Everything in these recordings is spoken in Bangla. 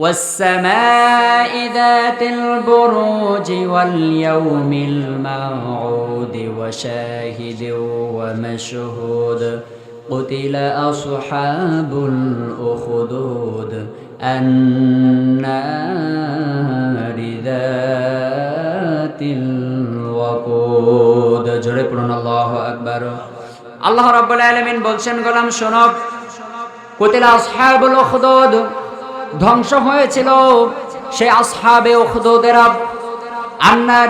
والسماء ذات البروج واليوم الموعود وشاهد ومشهود قتل أصحاب الأخدود النار ذات الوقود জোরে পড়ুন আল্লাহু আকবার আল্লাহ রাব্বুল আলামিন বলছেন গোলাম শোনো কুতিলা আসহাবুল উখদুদ ধ্বংস হয়েছিল। সে আসহাবে আন্নার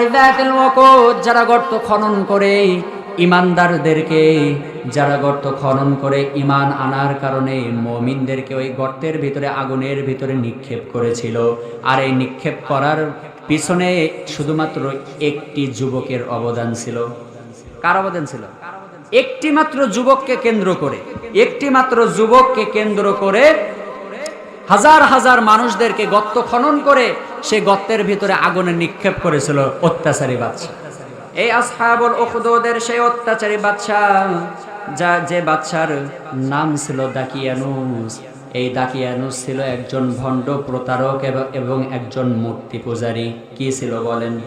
যারা গর্ত খনন করে, ইমানদারদেরকে যারা গর্ত খনন করে ইমান আনার কারণে মমিনদেরকে ওই গর্তের ভিতরে, আগুনের ভিতরে নিক্ষেপ করেছিল। আর এই নিক্ষেপ করার পিছনে শুধুমাত্র একটি যুবকের অবদান ছিল। কার অবদান ছিল? একটি মাত্র যুবককে কেন্দ্র করে। একটি মাত্র যুবককে কেন্দ্র করে হাজার হাজার মানুষদেরকে গর্ত খনন করে সে গর্তের ভিতরে আগুনে নিক্ষেপ করেছিল অত্যাচারী বাদশা এই আসহাবুল উখদুদের সেই অত্যাচারী বাদশা যা যে বাদশার নাম ছিল দাকিয়ানুস। এই দাকিয়ানুস ছিল একজন ভণ্ড প্রতারক এবং- এবং একজন মূর্তি পূজারী। কি ছিল বলেন?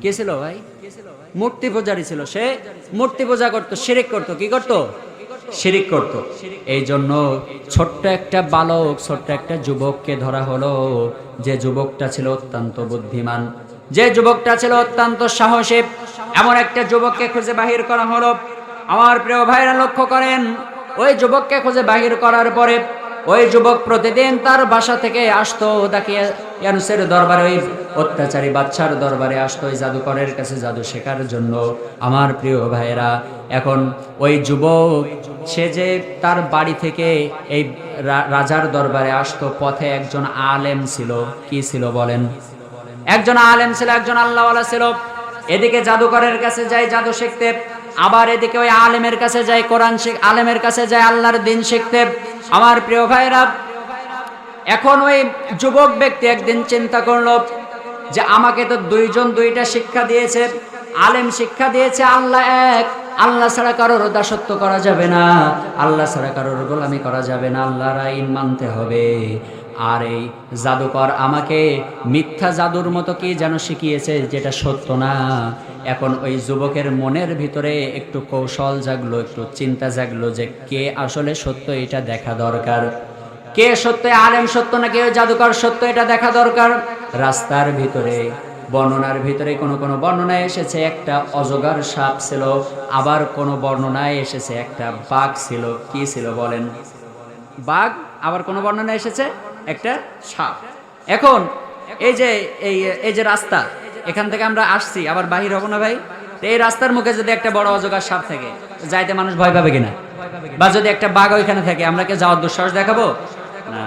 কি ছিল ভাই? মূর্তি পূজারী ছিল সে। মূর্তি পূজা করতো, শিরিক করতো, কি করতো? শিরিক করত। এই জন্য ছোট্ট একটা বালক, ছোট্ট একটা যুবককে ধরা হলো। যে যুবকটা ছিল অত্যন্ত বুদ্ধিমান। যে যুবকটা ছিল অত্যন্ত সাহসী, এমন একটা যুবককে খুঁজে বাহির করা হলো। আমার প্রিয় ভাইরা লক্ষ্য করেন, ওই যুবককে খুঁজে বাহির করার পরে ওই যুবক প্রতিদিন তার বাসা থেকে আসতো তাকে ইয়ানুসের দরবারে, ওই অত্যাচারী বাচ্চার দরবারে আসতো, ওই জাদুকরের কাছে জাদু শেখার জন্য। আমার প্রিয় ভাইয়েরা, এখন ওই যুবক, সে যে তার বাড়ি থেকে এই রাজার দরবারে আসতো, পথে একজন আলেম ছিল। কি ছিল বলেন? একজন আলেম ছিল, একজন আল্লাহওয়ালা ছিল। এদিকে জাদুকরের কাছে যাই, জাদু শিখতে। আবার এদিকে ওই আলেমের কাছে যায়, কোরআন শিখ, আলেমের কাছে যায়, আল্লাহর দিন শিখতে। আমার প্রিয় ভাইরা, এখন ওই যুবক ব্যক্তি একদিন চিন্তা করল যে আমাকে তো দুইজন দুইটা শিক্ষা দিয়েছে, আলেম শিক্ষা দিয়েছে, আল্লাহ এক। আল্লাহ ছাড়া কারোর দাসত্ব করা যাবে না, আল্লাহ ছাড়া কারোর গোলামি করা যাবে না, আল্লাহর আইন মানতে হবে। আর এই জাদুকর আমাকে মিথ্যা জাদুর মতো কি যেন শিখিয়েছে যেটা সত্য না? এখন ওই যুবকের মনের ভিতরে একটু কৌশল জাগলো, একটু চিন্তা জাগলো যে কে আসলে সত্য এটা দেখা দরকার? কে সত্য, আলেম সত্য নাকি ওই জাদুকর সত্য এটা দেখা দরকার? রাস্তার ভিতরে, বর্ণনার ভিতরে কোনো কোনো বর্ণনায় এসেছে একটা অজগর সাপ ছিল, আবার কোনো বর্ণনায় এসেছে একটা বাঘ ছিল। কি ছিল বলেন? বাঘ? আবার কোনো বর্ণনায় এসেছে? একটা সাপ। এখন এই যে, এই এই যে রাস্তা, এখান থেকে আমরা আসছি, আবার বাহির হব না ভাই? এই রাস্তার মুখে যদি একটা বড় অজগর সাপ থাকে, যাইতে মানুষ ভয় পাবে কিনা? বা যদি একটা বাঘ ওইখানে থাকে, আমরা কি যাওয়ার দুঃসাহস দেখাবো? না।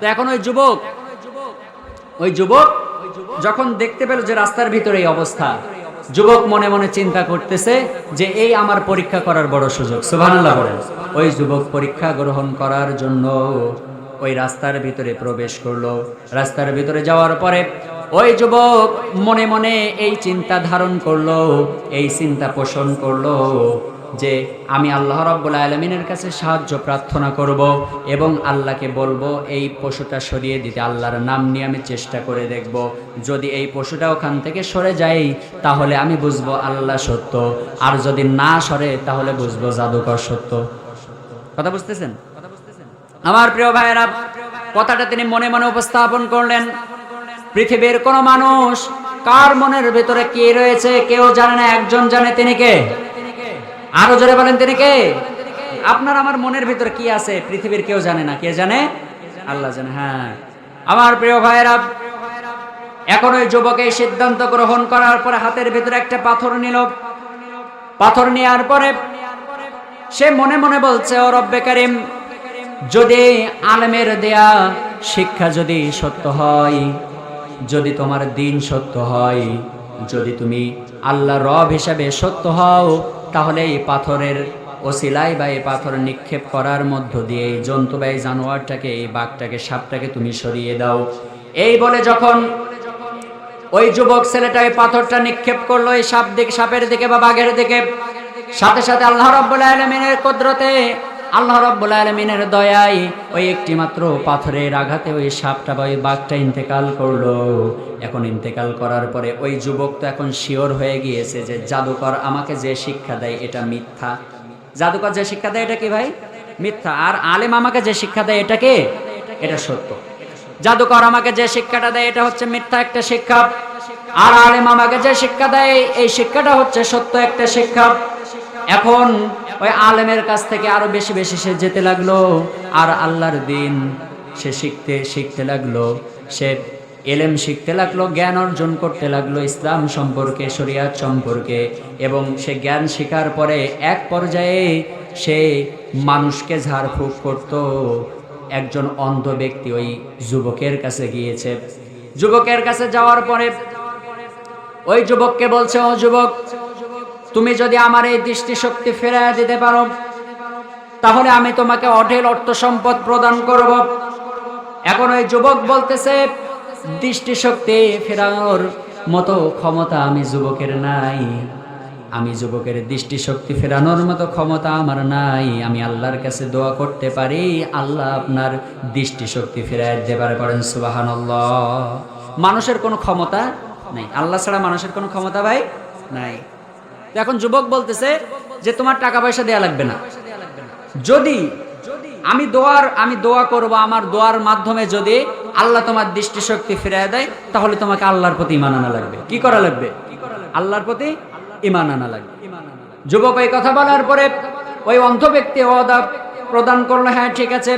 তো এখন ওই যুবক ওই যুবক যখন দেখতে পেল যে রাস্তার ভিতরে এই অবস্থা, যুবক মনে মনে চিন্তা করতেছে যে এই আমার পরীক্ষা করার বড় সুযোগ। সুবহানাল্লাহ বলেন, ওই যুবক পরীক্ষা গ্রহণ করার জন্য ওই রাস্তার ভিতরে প্রবেশ করল। রাস্তার ভিতরে যাওয়ার পরে ওই যুবক মনে মনে এই চিন্তা ধারণ করল, এই চিন্তা পোষণ করল যে আমি আল্লাহ রব্বুল আলমিনের কাছে সাহায্য প্রার্থনা করব এবং আল্লাহকে বলব, এই পশুটা সরিয়ে দিতে আল্লাহর নাম নিয়ে আমি চেষ্টা করে দেখব। যদি এই পশুটা ওখান থেকে সরে যায়, তাহলে আমি বুঝব আল্লাহ সত্য। আর যদি না সরে, তাহলে বুঝব জাদুকর সত্য। কথা বুঝতেছেন? আমার প্রিয় ভাইয়েরা, কথাটা তিনি মনে মনে উপস্থাপন করলেন। পৃথিবীর কোন মানুষ কার মনের ভিতরে কি রয়েছে কেউ জানে না, একজন জানে তিনি কে? আরও জোরে বলেন, তিনি কে? আপনার আমার মনের ভিতরে কি আছে? পৃথিবীর কেউ জানে না, কে জানে? আল্লাহ জানে হ্যাঁ। আমার প্রিয় ভাইয়েরা, এখন ওই যুবক এই সিদ্ধান্ত গ্রহণ করার পরে হাতের ভিতরে একটা পাথর নিল। পাথর নেওয়ার পরে সে মনে মনে বলছে, ও রব্বে কারিম যদি আলমের দেয়া শিক্ষা যদি সত্য হয়, যদি তোমার দিন সত্য হয়, যদি তুমি আল্লাহ রব হিসাবে সত্য হও, তাহলে এই পাথরের ওসিলাই বা এই পাথর নিক্ষেপ করার মধ্য দিয়ে এই জন্তু বা এই জানোয়ারটাকে, এই বাঘটাকে, সাপটাকে তুমি সরিয়ে দাও। এই বলে যখন ওই যুবক ছেলেটা ওই পাথরটা নিক্ষেপ করল, এই সাপ দিকে, সাপের দিকে বা বাঘের দিকে, সাথে সাথে আল্লাহ রাব্বুল আলামিনের কুদরতে আল্লাহ রব্বুল আলমিনের দয়ায় ওই একটি মাত্র পাথরের আঘাতে ওই সাপটা বা ওই বাঘটা ইন্তেকাল করল। এখন ইন্তেকাল করার পরে ওই যুবক তো এখন শিওর হয়ে গিয়েছে যে জাদুকর আমাকে যে শিক্ষা দেয় এটা মিথ্যা। জাদুকর যে শিক্ষা দেয় এটা কি ভাই? মিথ্যা। আর আলেম আমাকে যে শিক্ষা দেয় এটা কে? এটা সত্য। জাদুকর আমাকে যে শিক্ষাটা দেয় এটা হচ্ছে মিথ্যা একটা শিক্ষা। আর আলেম আমাকে যে শিক্ষা দেয় এই শিক্ষাটা হচ্ছে সত্য একটা শিক্ষা। এখন ওই আলেমের কাছ থেকে আরও বেশি বেশি সে যেতে লাগল, আর আল্লাহর দিন সে শিখতে শিখতে লাগল, সে এলেম শিখতে লাগল, জ্ঞান অর্জন করতে লাগল ইসলাম সম্পর্কে, শরিয়াত সম্পর্কে, এবং সে জ্ঞান শেখার পরে এক পর্যায়ে সে মানুষকে ঝাড়ফুঁক করতো। একজন অন্ধ ব্যক্তি ওই যুবকের কাছে গিয়েছে। যুবকের কাছে যাওয়ার পরে ওই যুবককে বলছে, ও যুবক তুমি যদি আমার এই দৃষ্টিশক্তি ফেরায় দিতে পারো, তাহলে আমি তোমাকে অঢেল অর্থ সম্পদ প্রদান করব। এখন ওই যুবক বলতেছে, দৃষ্টিশক্তি ফেরানোর মতো ক্ষমতা আমি যুবকের নাই। আমি যুবকের দৃষ্টিশক্তি ফেরানোর মতো ক্ষমতা আমার নাই। আমি আল্লাহর কাছে দোয়া করতে পারি, আল্লাহ আপনার দৃষ্টিশক্তি ফেরায় দিতে পারে করেন সুবাহান মানুষের কোনো ক্ষমতা নাই। আল্লাহ ছাড়া মানুষের কোনো ক্ষমতা ভাই নাই। এখন যুবক বলতেছে যে তোমার টাকা পয়সা দেয়া লাগবে না। যদি আমি দোয়ার, আমি দোয়া করব আমার দোয়ার মাধ্যমে যদি আল্লাহ তোমার দৃষ্টিশক্তি ফিরিয়ে দেয়, তাহলে তোমাকে আল্লাহর প্রতি ইমান আনা লাগবে। কি করা লাগবে? আল্লাহর প্রতি ইমান আনা লাগবে। যুবক, এই কথা বলার পরে ওই অন্ধ ব্যক্তি অদা প্রদান করল হ্যাঁ ঠিক আছে।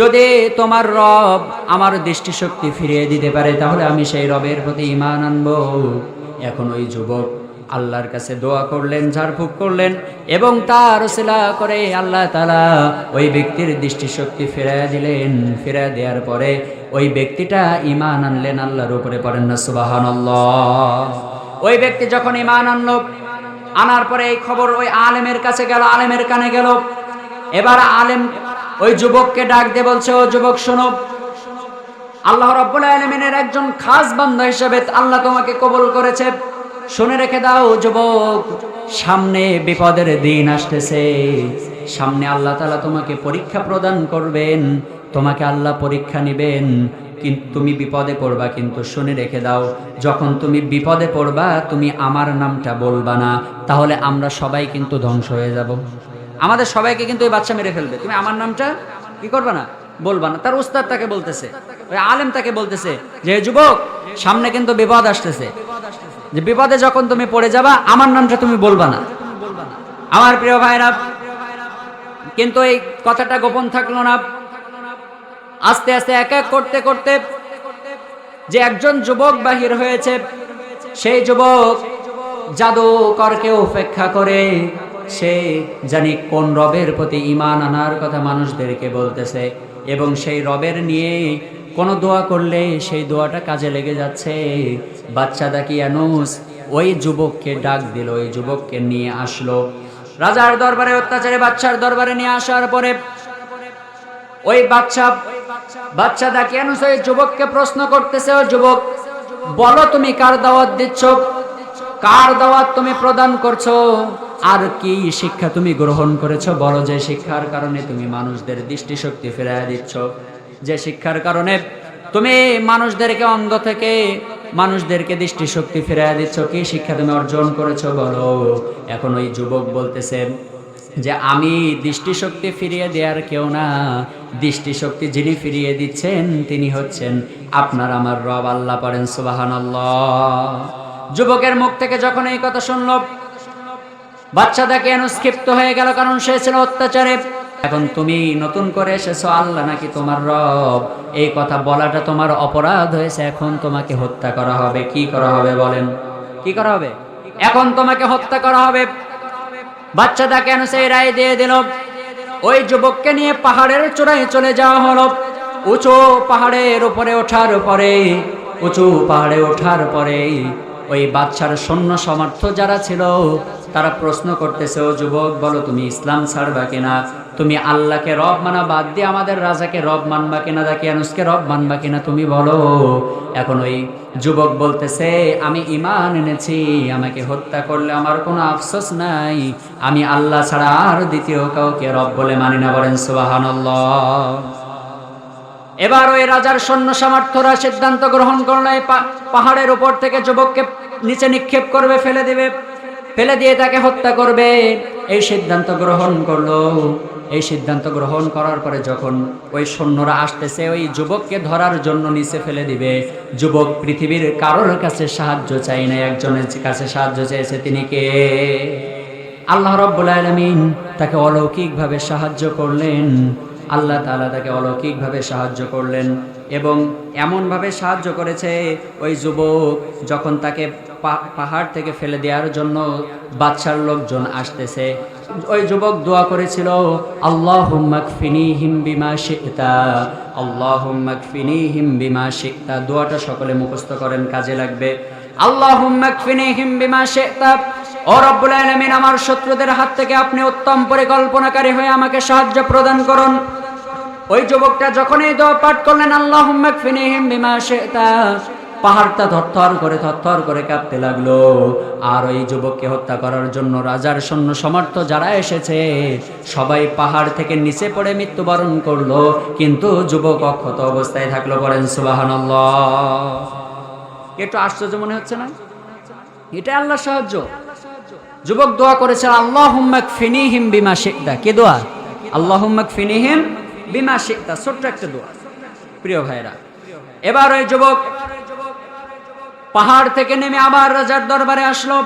যদি তোমার রব আমার দৃষ্টিশক্তি ফিরিয়ে দিতে পারে, তাহলে আমি সেই রবের প্রতি ইমান আনব। এখন ওই যুবক আল্লাহর কাছে দোয়া করলেন, ঝাড়ফুঁক করলেন এবং তার সিলা করে আল্লাহ তালা ওই ব্যক্তির দৃষ্টিশক্তি ফেরায় দিলেন। ফেরায় দেওয়ার পরে ওই ব্যক্তিটা ইমান আনলেন, আল্লাহর উপরে পড়েন না সুবাহান ওই ব্যক্তি যখন ইমান আনলো, আনার পরে এই খবর ওই আলেমের কাছে গেল, আলেমের কানে গেল। এবার আলেম ওই যুবককে ডাক দিয়ে বলছে, ও যুবক, শোনো। আল্লাহ রব্বুল আলমিনের একজন খাস বান্ধা হিসেবে আল্লাহ তোমাকে কবুল করেছে। শুনে রেখে দাও, যুবক। সামনে বিপদের দিন আসতেছে। সামনে আল্লাহ তালা তোমাকে পরীক্ষা প্রদান করবেন। তোমাকে আল্লাহ পরীক্ষা নিবেন। কিন্তু তুমি বিপদে পড়বা, কিন্তু শুনে রেখে দাও, যখন তুমি বিপদে পড়বা, তুমি আমার নামটা বলবা না, তাহলে আমরা সবাই কিন্তু ধ্বংস হয়ে যাব। আমাদের সবাইকে কিন্তু ওই বাচ্চা মেরে ফেলবে। তুমি আমার নামটা কি করবা না? বলবা না। তার উস্তাদ তাকে বলতেছে, ওই আলেম তাকে বলতেছে যে, যুবক, সামনে কিন্তু বিপদ আসতেছে। যে বিপদে যখন তুমি পড়ে যাবা, আমার নামটা তুমি বলবা না। আমার প্রিয় ভাইরা, কিন্তু এই কথাটা গোপন থাকল না। আস্তে আস্তে এক এক করতে করতে যে একজন যুবক বাহির হয়েছে, সেই যুবক জাদুকরকে উপেক্ষা করে সে জানি কোন রবের প্রতি ইমান আনার কথা মানুষদেরকে বলতেছে এবং সেই রবের নিয়ে কোনো দোয়া করলে সেই দোয়াটা কাজে লেগে যাচ্ছে। বাচ্চা দাকিয়ানুস ওই যুবককে ডাক দিল, ওই যুবককে নিয়ে আসলো। রাজার দরবারে অত্যাচারে বাচ্চার দরবারে নিয়ে আসার পরে ওই বাচ্চা বাচ্চা দাকিয়ানুস ওই যুবককে প্রশ্ন করতেছে, ও যুবক, বলো তুমি কার দাওয়াত দিচ্ছ? কার দাওয়াত তুমি প্রদান করছ? আর কি শিক্ষা তুমি গ্রহণ করেছ? বলো যে শিক্ষার কারণে তুমি মানুষদের দৃষ্টিশক্তি ফেরায় দিচ্ছ। যে শিক্ষার কারণে তুমি মানুষদেরকে অন্ধ থেকে মানুষদেরকে দৃষ্টিশক্তি ফেরায় দিচ্ছ, কি শিক্ষা তুমি অর্জন করেছ বলো? এখন ওই যুবক বলতেছে যে, আমি দৃষ্টিশক্তি ফিরিয়ে দেওয়ার কেউ না। দৃষ্টিশক্তি যিনি ফিরিয়ে দিচ্ছেন, তিনি হচ্ছেন আপনার আমার রব, আল্লাহ পড়েন সুবাহান যুবকের মুখ থেকে যখন এই কথা শুনল বাচ্চাটা কেন ক্ষিপ্ত হয়ে গেল, কারণ সে ছিল অত্যাচারে। এখন তুমি নতুন করে এসেছ, আল্লাহ নাকি তোমার রব। এই কথা বলাটা তোমার অপরাধ হয়েছে, এখন তোমাকে হত্যা করা হবে। কি করা হবে বলেন? কি করা হবে? এখন তোমাকে হত্যা করা হবে। বাচ্চাটা কেন সেই রায় দিয়ে দিল। ওই যুবককে নিয়ে পাহাড়ের চূড়ায় চলে যাওয়া হলো। উঁচু পাহাড়ের উপরে ওঠার পরে, উঁচু পাহাড়ে ওঠার পরে, ওই বাচ্চার সৈন্য সমর্থ যারা ছিল তারা প্রশ্ন করতেছে, ও যুবক, বলো তুমি ইসলাম ছাড়বা কিনা? তুমি আল্লাহকে রব মানা বাদ দিয়ে আমাদের রাজাকে রব মানবা কিনা? দাকিয়ানুসকে রব মানবা কিনা তুমি বলো। এখন ওই যুবক বলতেছে, আমি ইমান এনেছি, আমাকে হত্যা করলে আমার কোনো আফসোস নাই। আমি আল্লাহ ছাড়া আর দ্বিতীয় কাউকে রব বলে মানি না। বলেন, সুবহানাল্লাহ। এবার ওই রাজার সৈন্য সামর্থ্যরা সিদ্ধান্ত গ্রহণ করল পাহাড়ের উপর থেকে যুবককে নিচে নিক্ষেপ করবে, ফেলে দিবে। ফেলে দিয়ে তাকে হত্যা করবে। এই সিদ্ধান্ত গ্রহণ করল। এই সিদ্ধান্ত গ্রহণ করার পরে যখন ওই সৈন্যরা আসতেছে, ওই যুবককে ধরার জন্য নিচে ফেলে দিবে। যুবক পৃথিবীর কারোর কাছে সাহায্য চাই না একজনের কাছে সাহায্য চাইছে তিনি কে? আল্লাহ রব্বুল আলমিন তাকে অলৌকিকভাবে সাহায্য করলেন। আল্লাহ তাআলা তাকে অলৌকিকভাবে সাহায্য করলেন এবং এমনভাবে সাহায্য করেছে, ওই যুবক যখন তাকে পাহাড় থেকে ফেলে দেওয়ার জন্য বাচ্চার লোকজন আসতেছে। ওই যুবক দোয়া করেছিল আল্লাহ ফিনি হিম বিমা শিকতা আল্লাহ ফিনি হিম বিমা শিকতা দোয়াটা সকলে মুখস্থ করেন, কাজে লাগবে। আল্লাহ ফিনি হিম বিমা শিকতা ও রব্বুল আমার শত্রুদের হাত থেকে আপনি উত্তম পরিকল্পনাকারী হয়ে আমাকে সাহায্য প্রদান করুন। ওই যুবকটা যখনই দোয়া পাঠ করলেন আল্লাহ ফিনিহিম বিমা শি'তা পাহাড়টা থরথর করে থরথর করে কাঁপতে লাগল। আর ওই যুবককে হত্যা করার জন্য রাজার সৈন্য সমর্থ যারা এসেছে, সবাই পাহাড় থেকে নিচে পড়ে মৃত্যুবরণ করল। কিন্তু যুবক অক্ষত অবস্থায় থাকল, বলেন, সুবহানাল্লাহ। একটু আশ্চর্য মনে হচ্ছে না? এটা আল্লাহর সাহায্য। যুবক দোয়া করেছে আল্লাহ হুম্মাক ফিনিহিম বিমা শেখদা কে দোয়া? আল্লাহ হুম্মাক ফিনিহিম বিমা শেখদা ছোট্ট একটা দোয়া। প্রিয় ভাইরা এবার ওই যুবক পাহাড় থেকে নেমে আবার রাজার দরবারে আসলো।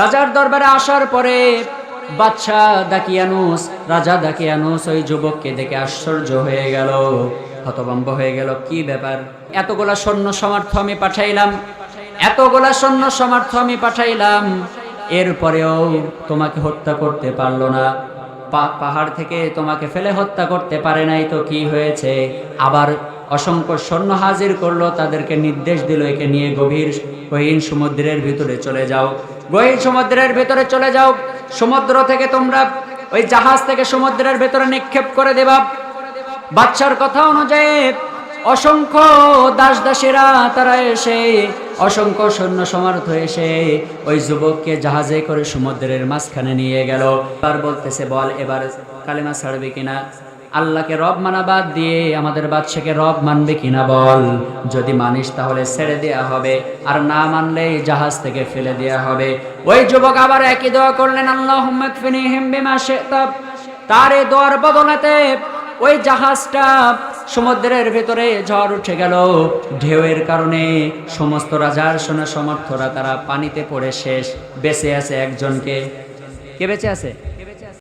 রাজার দরবারে আসার পরে বাচ্চা দাকিয়ানুস, রাজা দাকিয়ানুস ওই যুবককে দেখে আশ্চর্য হয়ে গেল। হতভম্ব হয়ে গেল, কি ব্যাপার? এতগুলা সৈন্য সমর্থ আমি পাঠাইলাম, এতগুলা সৈন্য সমর্থ আমি পাঠাইলাম, এরপরেও তোমাকে হত্যা করতে পারল না। পাহাড় থেকে তোমাকে ফেলে হত্যা করতে পারে নাই তো কি হয়েছে? আবার অসংখ্য সৈন্য হাজির করল, তাদেরকে নির্দেশ দিল, একে নিয়ে গভীর গহীন সমুদ্রের ভিতরে চলে যাও। গহীন সমুদ্রের ভিতরে চলে যাও। সমুদ্র থেকে তোমরা ওই জাহাজ থেকে সমুদ্রের ভিতরে নিক্ষেপ করে দেবা। বাচ্চার কথা অনুযায়ী অসংখ্য দাস দাসীরা তারা এসে অসংখ্য সৈন্য সমর্থ এসে ওই যুবককে জাহাজে করে সমুদ্রের মাঝখানে নিয়ে গেল। আর বলতেছে, বল, এবার কালিমা ছাড়বে কিনা? আল্লাহকে রব মানা বাদ দিয়ে আমাদের বাচ্চাকে রব মানবে কিনা বল? যদি মানিস তাহলে ছেড়ে দেয়া হবে, আর না মানলে জাহাজ থেকে ফেলে দেয়া হবে। ওই যুবক আবার একই দোয়া করলেন আল্লাহ তার এই দোয়ার বদলাতে ওই জাহাজটা সমুদ্রের ভেতরে ঝড় উঠে গেল। ঢেউয়ের কারণে সমস্ত রাজার সোনা সমর্থরা তারা পানিতে পড়ে শেষ। বেঁচে আছে একজনকে। কে বেঁচে আছে?